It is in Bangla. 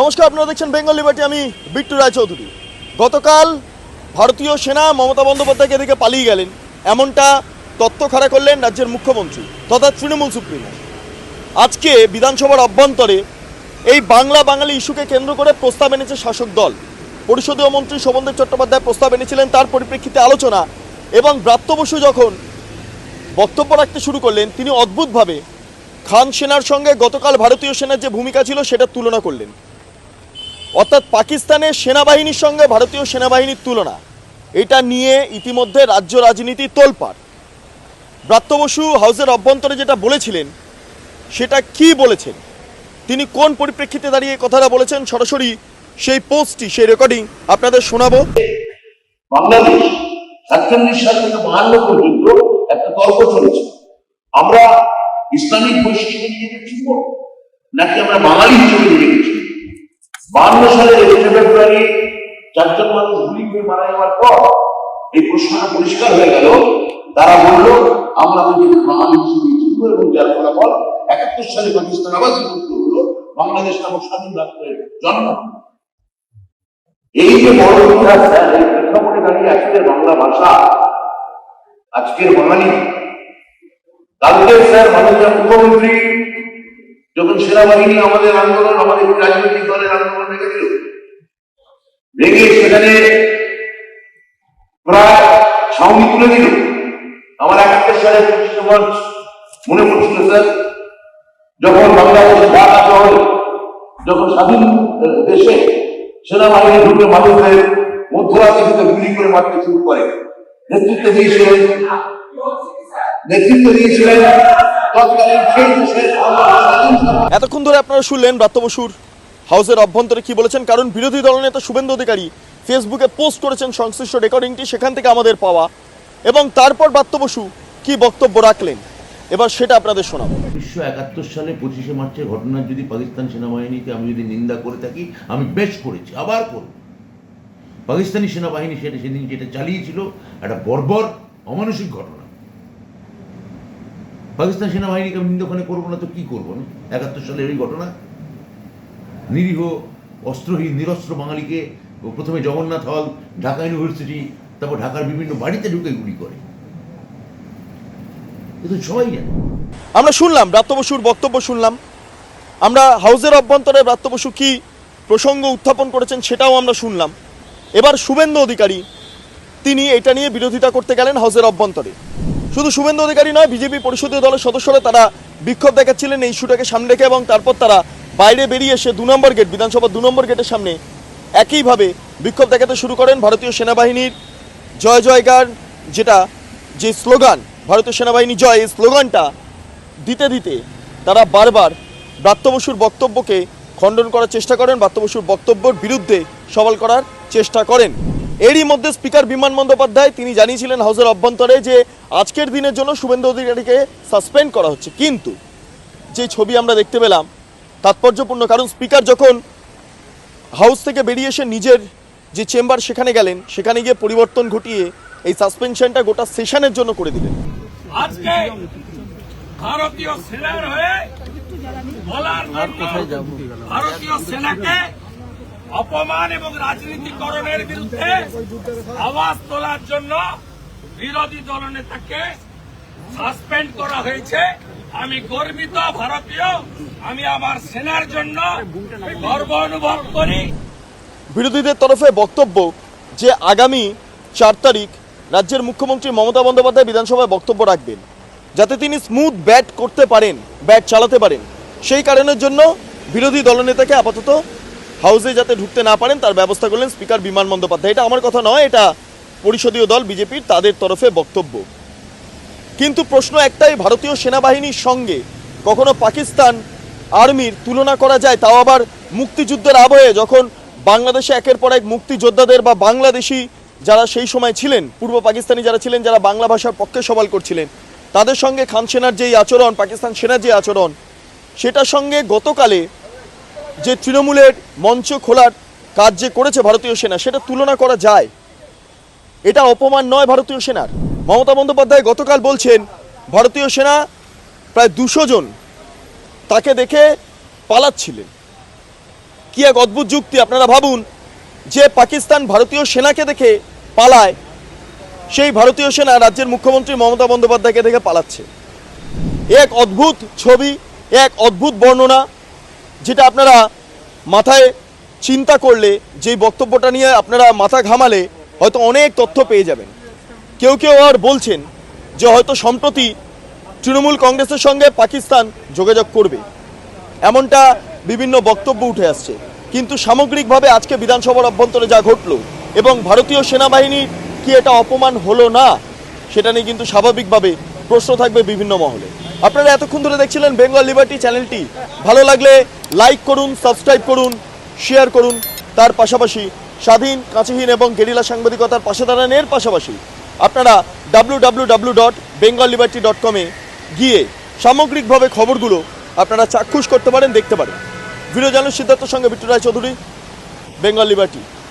নমস্কার, আপনারা দেখছেন বেঙ্গল লিবার্টি, আমি বিট্টু রায়চৌধুরী। গতকাল ভারতীয় সেনা মমতা বন্দ্যোপাধ্যায়কে এদিকে পালিয়ে গেলেন। এমনটা তত্ত্ব খাড়া করলেন রাজ্যের মুখ্যমন্ত্রী তথা তৃণমূল সুপ্রিমো। আজকে বিধানসভার অভ্যন্তরে এই বাংলা বাঙালি ইস্যুকে কেন্দ্র করে প্রস্তাব এনেছে শাসক দল। পরিষদীয় মন্ত্রী শোভনদেব চট্টোপাধ্যায় প্রস্তাব এনেছিলেন তার পরিপ্রেক্ষিতে আলোচনা এবং ব্রাত্য বসু যখন বক্তব্য রাখতে শুরু করলেন, তিনি অদ্ভুতভাবে খান সেনার সঙ্গে গতকাল ভারতীয় সেনার যে ভূমিকা ছিল সেটা তুলনা করলেন। অর্থাৎ পাকিস্তানের সেনাবাহিনীর সঙ্গে ভারতীয় সেনাবাহিনীর তুলনা। এটা নিয়ে ইতিমধ্যে রাজ্য রাজনীতি তোলপাড়। ব্রাত্য বসু হাউসের অভ্যন্তরে যেটা বলেছিলেন, সেটা কি বলেছেন? তিনি কোন পরিপ্রেক্ষিতে দাঁড়িয়ে কথাটা বলেছেন? সরাসরি সেই পোস্টটি, সেই রেকর্ডিং আপনাদের শোনাবো। বাংলাদেশ সাতচল্লিশ সাল থেকে বাহান্ন পর্যন্ত একটা তর্ক চলেছে। আমরা ইসলামিক বৈশিষ্ট্য নিজেকে চিনব নাকি আমরা বাঙালি হিসেবে নিজেকে চিনব বাহান্ন সালের একুশে ফেব্রুয়ারি চারজন মানুষ গুলি করে মারা যাওয়ার পর এই প্রশ্নটা পরিষ্কার হয়ে গেল। তারা বলল, আমরা নিজেকে বাঙালি হিসেবে চিনব এবং যার ফলাফল একাত্তর সালে পাকিস্তান আবার বিভক্ত হলো বাংলাদেশ নামক স্বাধীন রাষ্ট্রের জন্ম। এই যে বড় ইতিহাস এই প্রেক্ষাপটে দাঁড়িয়ে আজকের বাংলা ভাষা, আজকের বাঙালি। কালকে স্যার, মাননীয় মুখ্যমন্ত্রী যখন সেনাবাহিনী আমাদের আন্দোলন, আমাদের রাজনৈতিক দলের আন্দোলন রেখে দিল রেখে সেখানে প্রায় ছাউনি তুলে দিল। আমার একাত্তর সালে পঁচিশে মার্চ মনে পড়ছিল, স্যার, যখন বাংলাদেশে ঢাকা শহরে যখন স্বাধীন দেশে সেনাবাহিনী ঢুকে মানুষদের মধ্যরাতে গুলি করে মারতে শুরু করে। নেতৃত্ব দিয়েছিলেন নেতৃত্ব দিয়েছিলেন এতক্ষণ ধরে আপনারা শুনলেন ব্রাত্য বসুর হাউসের অভ্যন্তরে কি বলেছেন? কারণ বিরোধী দলনেতা শুভেন্দু অধিকারী ফেসবুকে পোস্ট করেছেন সংশ্লিষ্ট রেকর্ডিংটি, সেখান থেকে আমাদের পাওয়া। এবং তারপর ব্রাত্য বসু কি বক্তব্য রাখলেন? এবার সেটা আপনাদের শোনাবো। উনিশশো একাত্তর সালে পঁচিশে মার্চের ঘটনার যদি পাকিস্তান সেনাবাহিনীকে আমি যদি নিন্দা করে থাকি, আমি বেশ করেছি, আবার করব। পাকিস্তানি সেনাবাহিনী সেটা সেদিন যেটা চালিয়েছিল, একটা বর্বর অমানসিক ঘটনা। পাকিস্তান সেনাবাহিনীকে আমি নিন্দোখানে করব না তো কি করব আমি একাত্তর সালের ওই ঘটনা? নিরীহ, অস্ত্রহীন, নিরস্ত্র বাঙালিকে প্রথমে জগন্নাথ হল, ঢাকা ইউনিভার্সিটি, তারপর ঢাকার বিভিন্ন বাড়িতে ঢুকে গুলি করে। এ তো সবাই জানে। আমরা শুনলাম, ব্রাত্য বসুর বক্তব্য শুনলাম। আমরা হাউজের অভ্যন্তরে ব্রাত্য বসু কি প্রসঙ্গ উত্থাপন করেছেন সেটাও আমরা শুনলাম। এবার শুভেন্দু অধিকারী, তিনি এটা নিয়ে বিরোধিতা করতে গেলেন হাউজের অভ্যন্তরে। শুধু শুভেন্দু অধিকারী নয়, বিজেপি পরিষদীয় দলের সদস্যরা তারা বিক্ষোভ দেখাচ্ছিলেন এই ইস্যুটাকে সামনে রেখে এবং তারপর তারা বাইরে বেরিয়ে এসে দু নম্বর গেট বিধানসভার দু নম্বর গেটের সামনে একইভাবে বিক্ষোভ দেখাতে শুরু করেন ভারতীয় সেনাবাহিনীর জয় জয়গান, যেটা যে স্লোগান, ভারতীয় সেনাবাহিনী জয়, এই স্লোগানটা দিতে দিতে তারা বারবার ব্রাত্য বসুর বক্তব্যকে খণ্ডন করার চেষ্টা করেন, ব্রাত্য বসুর বক্তব্যের বিরুদ্ধে সওয়াল করার চেষ্টা করেন। এরই মধ্যে স্পিকার বিমান বন্দ্যোপাধ্যায়, তিনি জানিয়েছিলেন হাউসের অভ্যন্তরে যে আজকের দিনের জন্য শুভেন্দু অধিকারীকে সাসপেন্ড করা হচ্ছে। কিন্তু যে ছবি আমরা দেখতে পেলাম, তাৎপর্যপূর্ণ কারণ স্পিকার যখন হাউস থেকে বেরিয়ে এসে নিজের যে চেম্বার সেখানে গেলেন, সেখানে গিয়ে পরিবর্তন ঘটিয়ে এই সাসপেনশনটা গোটা সেশনের জন্য করে দিলেন। আজকে ভারতীয় সেনার হয়ে বলার ভারতীয় সেনাকে অপমান এবং রাজনীতিকরণের বিরুদ্ধে আওয়াজ তোলার জন্য বিরোধী দলনেতাকে সাসপেন্ড করা হয়েছে। আমি গর্বিত, ভারতীয়। আমি আমার সেনার জন্য গর্ব অনুভব করি। বিরোধীদের তরফে বক্তব্য যে আগামী চার তারিখ রাজ্যের মুখ্যমন্ত্রী মমতা বন্দ্যোপাধ্যায় বিধানসভায় বক্তব্য রাখবেন, যাতে তিনি স্মুথ ব্যাট করতে পারেন ব্যাট চালাতে পারেন। সেই কারণের জন্য বিরোধী দলনেতাকে আপাতত হাউসে যাতে ঢুকতে না পারেন, তার ব্যবস্থা করলেন স্পিকার বিমান বন্দ্যোপাধ্যায়। এটা আমার কথা নয়, এটা পরিষদীয় দল, বিজেপির, তাদের তরফে বক্তব্য। কিন্তু প্রশ্ন একটাই, ভারতীয় সেনাবাহিনীর সঙ্গে কখনো পাকিস্তান আর্মির তুলনা করা যায়? তাও আবার মুক্তিযুদ্ধের আবহে, যখন বাংলাদেশে একের পর এক মুক্তিযোদ্ধাদের বা বাংলাদেশি যারা সেই সময় ছিলেন, পূর্ব পাকিস্তানি যারা ছিলেন, যারা বাংলা ভাষার পক্ষে সবাল করছিলেন, তাদের সঙ্গে খান সেনার যেই আচরণ, পাকিস্তান সেনার যে আচরণ, সেটার সঙ্গে গতকালে যে তৃণমূলের মঞ্চ খোলার কাজ যে করেছে ভারতীয় সেনা, সেটা তুলনা করা যায়। এটা অপমান নয় ভারতীয় সেনার। মমতা বন্দ্যোপাধ্যায় গতকাল বলছেন, ভারতীয় সেনা প্রায় দুশো জন তাকে দেখে পালাচ্ছিলেন। কি এক অদ্ভুত যুক্তি, আপনারা ভাবুন, যে পাকিস্তান ভারতীয় সেনাকে দেখে পালায়, সেই ভারতীয় সেনা রাজ্যের মুখ্যমন্ত্রী মমতা বন্দ্যোপাধ্যায়কে দেখে পালাচ্ছে। এক অদ্ভুত ছবি এক অদ্ভুত বর্ণনা যেটা আপনারা মাথায় চিন্তা করলে, যেই বক্তব্যটা নিয়ে আপনারা মাথা ঘামালে, হয়তো অনেক তথ্য পেয়ে যাবেন। কেউ কেউ আর বলছেন যে হয়তো সম্প্রতি তৃণমূল কংগ্রেসের সঙ্গে পাকিস্তান যোগাযোগ করবে। এমনটা বিভিন্ন বক্তব্য উঠে আসছে। কিন্তু সামগ্রিকভাবে আজকে বিধানসভার অভ্যন্তরে যা ঘটলো এবং ভারতীয় সেনাবাহিনীর কি এটা অপমান হলো না, সেটা নিয়ে কিন্তু স্বাভাবিকভাবে প্রশ্ন থাকবে বিভিন্ন মহলে। আপনারা এতক্ষণ ধরে দেখছিলেন বেঙ্গল লিবার্টি চ্যানেলটি ভালো লাগলে লাইক করুন সাবস্ক্রাইব করুন শেয়ার করুন। তার পাশাপাশি স্বাধীন, কাঁচিহীন এবং গেরিলা সাংবাদিকতার পাশে দাঁড়ান এর পাশাপাশি আপনারা W W dot Bengal dot গিয়ে সামগ্রিকভাবে খবরগুলো আপনারা চাক্ষুষ করতে পারেন, দেখতে পারেন। ভিডিও জানুন সিদ্ধার্থর সঙ্গে বিট্টু রায় চৌধুরী বেঙ্গল লিবার্টি